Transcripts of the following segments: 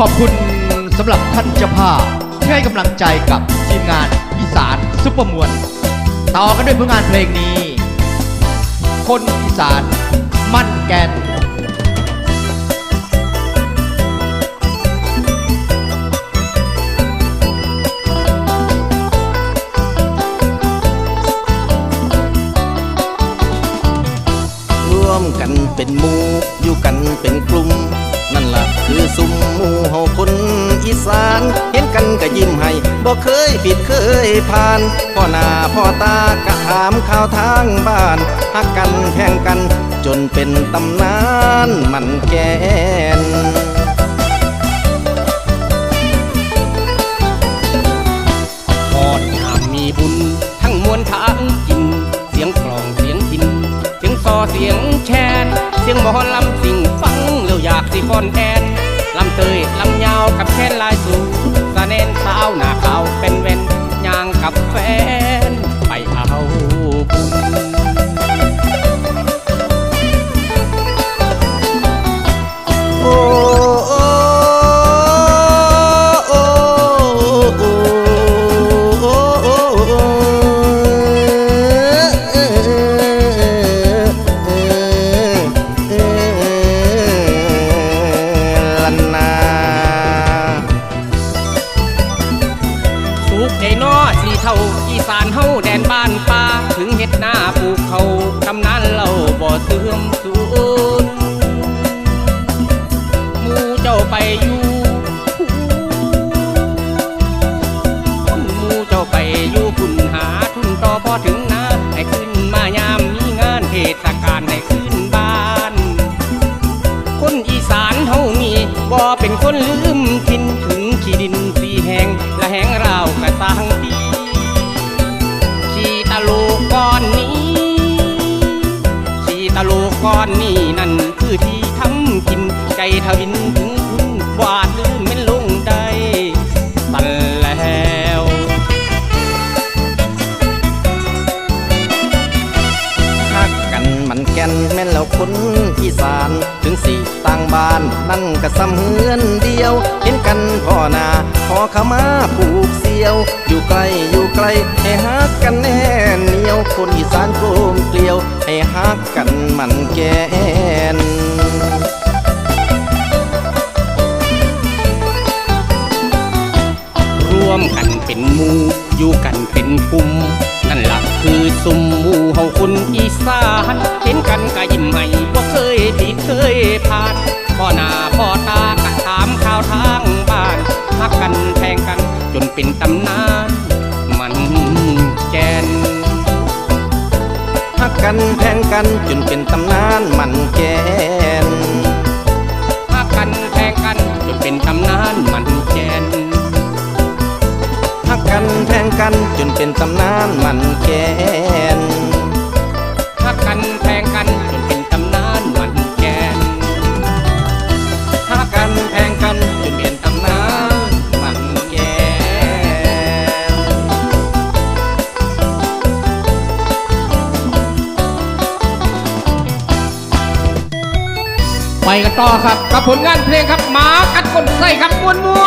ขอบคุณสำหรับท่านเจ้าภาพที่ให้กำลังใจกับทีมงานอีสานซุปเปอร์มวลต่อกันด้วยผลงานเพลงนี้ คนอีสานมั่นแกนร่วมกันเป็นหมู่อยู่กันเป็นกลุ่ม นั่นล่ะคือสุมหมู่เฮาคนอีสาน เห็นกันก็ยิ้มให้บ่เคยผิดเคยผ่าน พ่อหน้าพ่อตากะถามข่าวทางบ้านฮักกันแพงกันจนเป็นตำนานมันแกนพอดยามมีบุญ ทั้งมวลทางกิน เสียงกลองเสียงพิน เสียงซอเสียงแคนเสียงหมอลำสิ่ง สิฟอนแอนลำเตยลำยาวกับแคนลายสูงสะเนนสาวหน้าขาวเป็นเว้นยางกับแฟน ตะโลก้อนนี้นั่นคือที่ทำกินใจทวินถึงคุณวาดลืมเป็นลงได้ตันแล้วฮักกันมันแก่นแม่นแล้วคนอีสานถึงสี่ต่างบ้านนั่นก็ซ้ำเฮือนเดียว เห็นกันพ่อนาพอขมาผูกเสียว อยู่ไกลอยู่ไกลให้ฮักกันแน่เหนียวคนอีสานโก ฮักกันมันแก่นร่วมกันเป็นมู่อยู่กันเป็นกลุ่มนั่นล่ะคือสุมมู่เฮาคนอีสานเห็นกันก็ยิ้มให้บ่เคยผิดเคยผ่านพ่อหน้าพ่อตากะถามข่าวทางบ้านฮักกันแทงกันจนเป็นตำนานมันแกนฮักกันแพง กันจนเป็นตำนานมันแก่นฮักกันแทงกันจนเป็นตำนานมันแกนฮักกันแพงกันจนเป็นตำนานมันแก่น กันต่อครับ กับผลงานเพลงครับหมากัดก้นไส้ครับมวนมว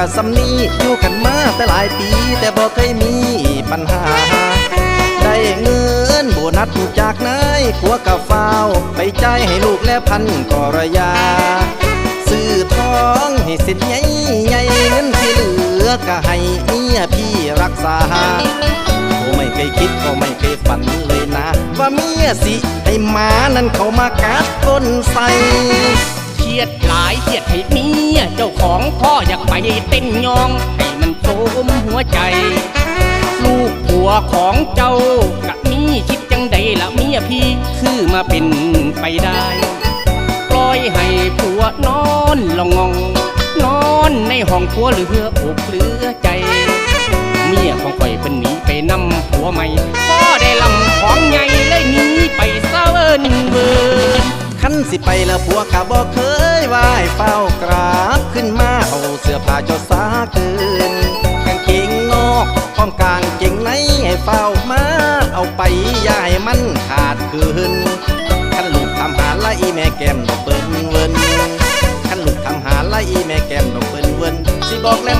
กันกะสำนีอยู่กันมาแต่หลายปี แต่บ่เคยมีปัญหา ได้เงินโบนัสจากนายผัวกับฟ้าวไปจ่ายให้ลูกและพันกอระยา ซื้อทองให้สินใหญ่ใหญ่เงินที่เหลือก็ให้เมียพี่รักษาโอ้ไม่เคยคิดก็ไม่เคยฝันเลยนะ ว่าเมียสิให้หมานั้นเขามากัดก้นใส่เครียดหลายเครียดให้เมียเจ้าของพ่ออยากไปเต้นยอง ให้มันโสมหัวใจ ลูกผัวของเจ้ากะมีคิดจังใดละเมียพี่คือมาเป็นไปได้ปล่อยให้ผัวนอนละงอง นอนในห้องผัวเหลืออกเหลือใจ เมียของข่อยเป็นหนีไปนำผัวใหม่พ่อได้ลำของใหญ่เลยหนีไปเศร้าเอินเวิน ขั้นสิไปล้วผัวข้าบอกเคยไหวเฝ้ากราบขึ้นมาเอาเสื้อผ้าเจดสาเกินกางเกงนอกพร้อมกางเกงในให้เฝ้ามาเอาไปย่าให้มันขาดคืนขั้นลูกทำหาละอีแม่แก้มดอกเปิ้นเวินขั้นลูกทำหาละอีแม่แก้มดอกเปิ้นเวินสิบอกแลม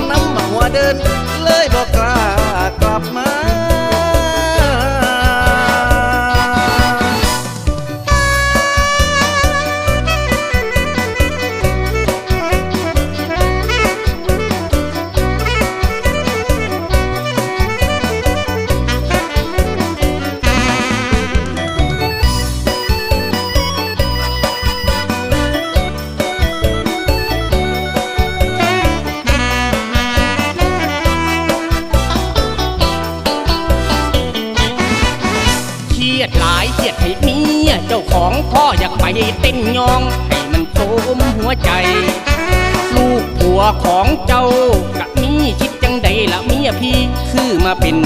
พี่คือมาเป็น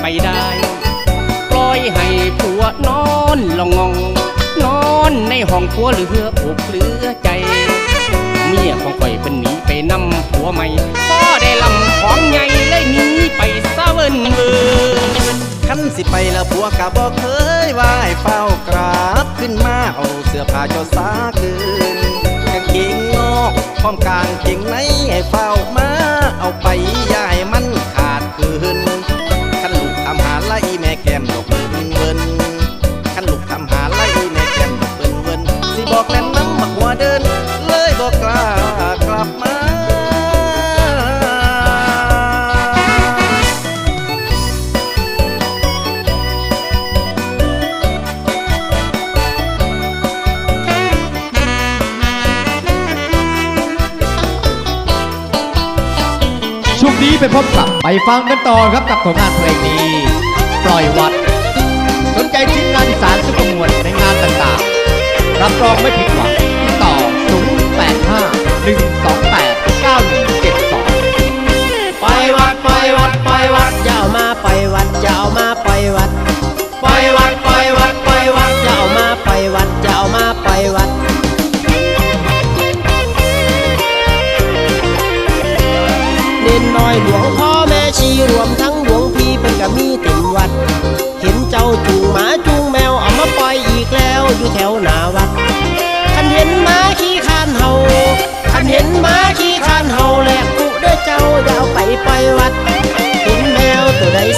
ไปได้ ปล่อยให้ผัวนอนละงอง นอนในห้องผัวเหลืออกเหลือใจ เมียของข่อยเป็นหนีไปนำผัวใหม่พ่อได้ลำของใหญ่เลยหนีไปเศร้าเอินเวินขันสิไปแล้วผัวกะบอกเคยไหวเฝ้ากราบขึ้นมาเอาเสื้อผ้าเจ้าสาคืนกางเกงนอกพร้อมกางเกงในให้เฝ้ามาเอาไป นี้ไปพบกับไปฟังกันต่อครับกับผลงานเพลงนี้ ปล่อยวัด สนใจชิ้นงานสารสุขมวลในงานต่างๆ รับรองไม่ผิดหวังติดต่อ 0 8 5 1 2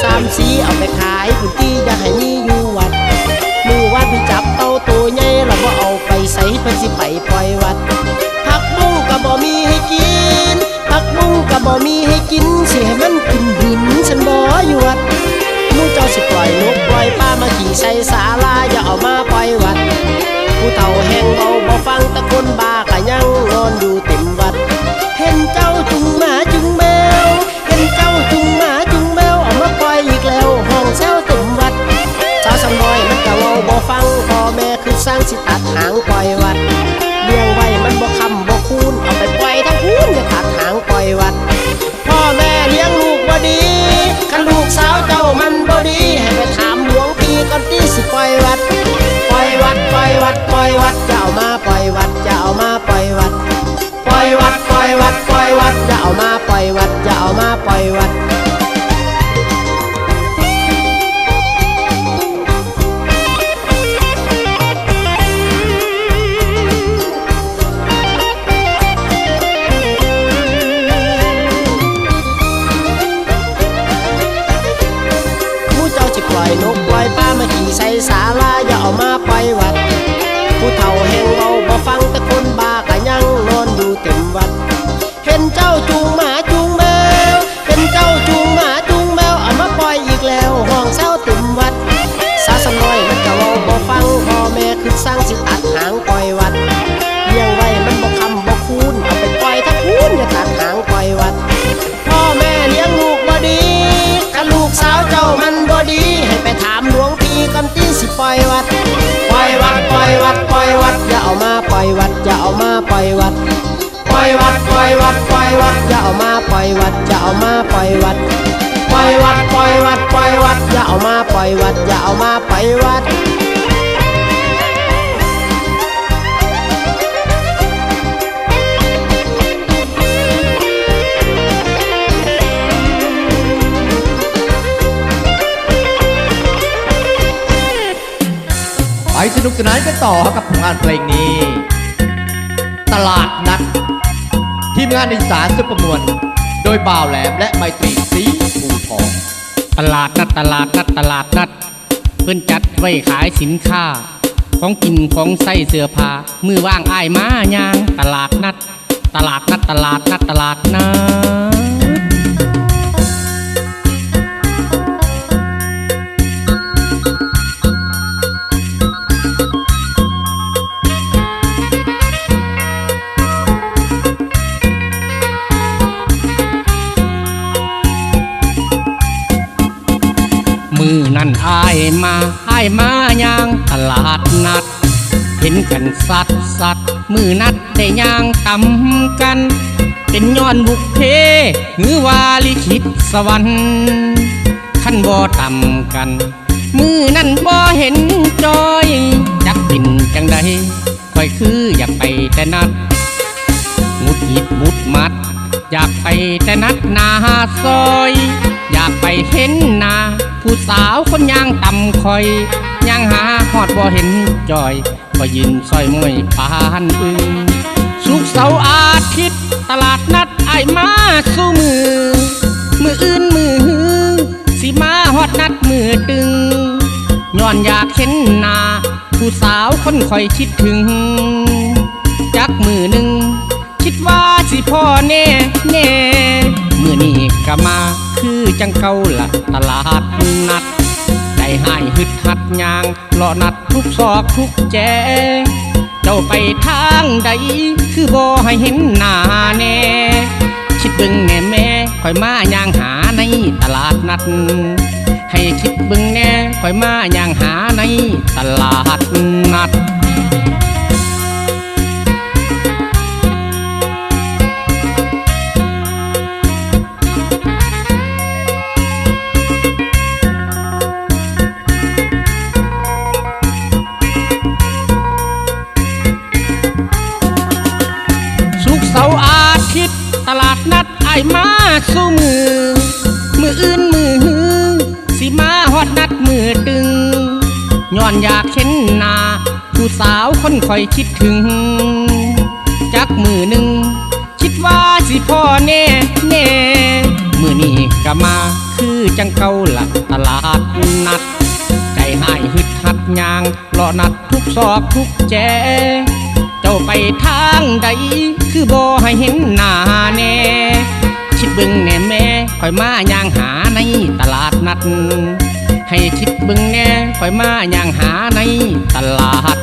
สามสีเอาไปขายพื้นที่อย่าให้มีอยู่วัดมือวัดพี่จับเต้าตัวใหญ่แล้วบ่เอาไปใส่เพิ่นสิไปปล่อยวัดผักบุ้งก็บ่มีให้กินผักบุ้งก็บ่มีให้กินเสิให้มันกินหินฉันบ่อยู่วัดหมูเจ้าสิปล่อยนกปล่อยปลามาขี่ใส่ศาลาอย่าเอามาปล่อยวัดผู้เฒ่าแห้งเบาบ่ อยนกปล่อยป้ามาขี่ใส่สาลาอย่าเอามาปล่อยวัด ผู้เฒ่าแห่งเราบ่ฟังแต่คนบ้าก็ยังนอนอยู่เต็มวัด เห็นเจ้าจูงมา ล่อยวัด ปล่อยวัด ปล่อยวัด ปล่อยวัด อย่าเอามาปล่อยวัด อย่าเอามาปล่อยวัดไปสนุกสนานกันต่อกับผลงานเพลงนี้ ตลาดนัด ทีมงานอีสานซุปเปอร์มวล โดยบ่าวแหลมและไมตรีสีภูทองตลาดนัดตลาดนัดตลาดนัด เพื่อนจัดไว้ขายสินค้า ของกินของใส่เสื้อผ้ามือว่างอ้ายมายาง ตลาดนัด ตลาดนัดตลาดนัดตลาดนัด นั่นอายมาอายมาย่างตลาดนัด เห็นกันสัดสัดมือนัดได้ยางตำกัน เป็นย้อนบุกเพหือว่าลิขิตสวรรค์ขั้นบ่ต่ำกัน มือนั่นบ่เห็นจอยจักปินจังใดค่อยคืออยากไปแต่นัดหงุดหิดมุดมัด อยากไปแต่นัดนาซอย อยากไปเห็นนา ผู้สาวคนย่างต่ำคอยย่างหาหอดบ่เห็นจอยก็ยินซอยมวยปานอึงสุกเสาร์อาทิตย์ตลาดนัดไอมาสู้มือ มืออื่นมือฮือสิมาฮอดนัดมือตึงย้อนอยากเห็นหน้าผู้สาวคนคอยคิดถึง จักมือหนึ่งคิดว่าสิพ่อแน่แน่มือนี้ก็มา คือจังเก่าละตลาดนัดใจหายหึดหัดยางรอนัดทุกซอกทุกแจเจ้าไปทางใด คือบ่ให้เห็นหน้าแน่คิดบิ่งแน่แม่คอยมาย่างหาในตลาดนัด ให้คิดบิ่งแน่คอยมาย่างหาในตลาดนัด นัดไอมาสู้มือ มืออื่นมือฮือสิมาฮอดนัดมือตึงย้อนอยากเห็นหน้าผู้สาวคนคอยคิดถึง จักมือหนึ่งคิดว่าสิพ่อแน่แน่มือนี้ก็มาคือจังเก่าละตลาดนัด ใจหายหึดหัดยางรอนัดทุกซอกทุกแจาไปทางใด คือบ่ให้เห็นหน้าแน่คิดเบิ่งแน่แม่คอยมาย่างหาในตลาดนัด ให้คิดเบิ่งแน่คอยมาย่างหาในตลาด